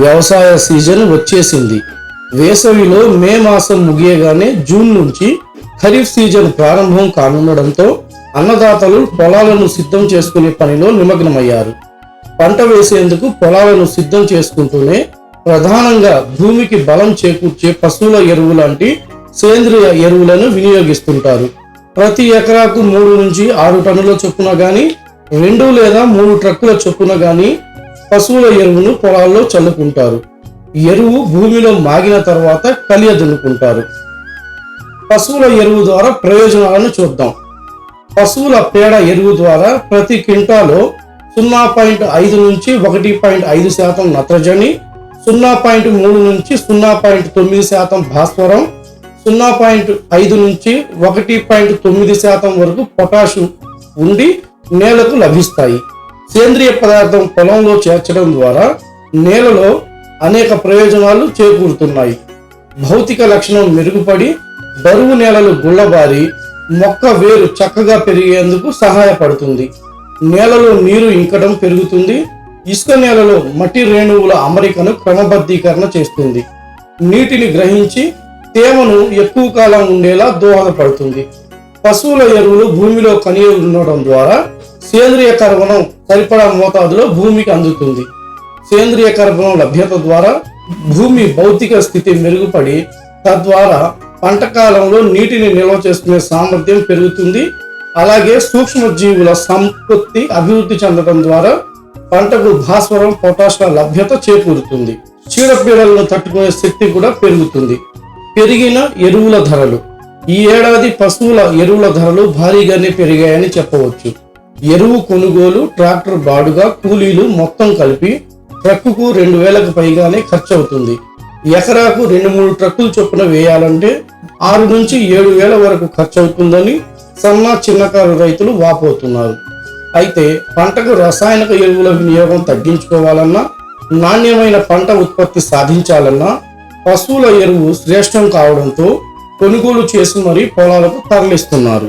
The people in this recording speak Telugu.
వ్యవసాయ సీజన్ వచ్చేసింది. వేసవిలో మే మాసం ముగియగానే జూన్ నుంచి ఖరీఫ్ సీజన్ ప్రారంభం కానుండడంతో అన్నదాతలు పొలాలను సిద్ధం చేసుకునే పనిలో నిమగ్నమయ్యారు. పంట వేసేందుకు పొలాలను సిద్ధం చేసుకుంటూనే ప్రధానంగా భూమికి బలం చేకూర్చే పశువుల ఎరువు లాంటి సేంద్రియ ఎరువులను వినియోగిస్తుంటారు. ప్రతి ఎకరాకు మూడు నుంచి ఆరు టన్నుల చొప్పున కానీ రెండు లేదా మూడు ట్రక్కుల చొప్పున కానీ పశువుల ఎరువును పొలాల్లో చల్లుకుంటారు. ఎరువు భూమిలో మాగిన తర్వాత కలియ దున్నుకుంటారు పశువుల ఎరువు ద్వారా ప్రయోజనాలను చూద్దాం. పశువుల పేడ ఎరువు ద్వారా ప్రతి క్వింటాలో సున్నా పాయింట్ ఐదు నుంచి ఒకటి పాయింట్ ఐదు శాతం నత్రజని సున్నా పాయింట్ మూడు నుంచి సున్నా పాయింట్ తొమ్మిది శాతం భాస్వరం సున్నా పాయింట్ ఐదు నుంచి ఒకటి పాయింట్ తొమ్మిది శాతం వరకు పొటాషు ఉండి నేలకు లభిస్తాయి. సేంద్రియ పదార్థం పొలంలో చేర్చడం ద్వారా నేలలో అనేక ప్రయోజనాలు చేకూరుతున్నాయి. భౌతిక లక్షణం మెరుగుపడి బరువు నేలలు గుళ్ళబారి మొక్క వేరు చక్కగా పెరిగేందుకు సహాయపడుతుంది. నేలలో నీరు ఇంకడం పెరుగుతుంది. ఇసుక నేలలో మట్టి రేణువుల అమరికను క్రమబద్ధీకరణ చేస్తుంది. నీటిని గ్రహించి తేమను ఎక్కువ కాలం ఉండేలా దోహదపడుతుంది. పశువుల ఎరువులు భూమిలో కనిగి ఉండడం ద్వారా సేంద్రియ కర్బనం సరిపడా మోతాదులో భూమికి అందుతుంది. సేంద్రియ కర్బనం లభ్యత ద్వారా భూమి భౌతిక స్థితి మెరుగుపడి తద్వారా పంట కాలంలో నీటిని నిల్వ చేసుకునే సామర్థ్యం పెరుగుతుంది. అలాగే సూక్ష్మజీవుల సంపత్తి అభివృద్ధి చెందడం ద్వారా పంటకు భాస్వరం పొటాషియం లభ్యత చేకూరుతుంది. చీడపీడలను తట్టుకునే శక్తి కూడా పెరుగుతుంది. పెరిగిన ఎరువుల ధరలు. ఈ ఏడాది పశువుల ఎరువుల ధరలు భారీగానే పెరిగాయని చెప్పవచ్చు. ఎరువు కొనుగోలు ట్రాక్టర్ బాడుగా కూలీలు మొత్తం కలిపి ట్రక్కుకు రెండు వేలకు పైగానే ఖర్చు అవుతుంది ఎకరాకు రెండు మూడు ట్రక్కులు చొప్పున వేయాలంటే ఆరు నుంచి ఏడు వేల వరకు ఖర్చు అవుతుందని సన్న చిన్నకారు రైతులు వాపోతున్నారు. అయితే పంటకు రసాయనిక ఎరువుల వినియోగం తగ్గించుకోవాలన్నా నాణ్యమైన పంట ఉత్పత్తి సాధించాలన్నా పశువుల ఎరువు శ్రేష్టం కావడంతో కొనుగోలు చేసి మరీ పొలాలకు తరలిస్తున్నారు.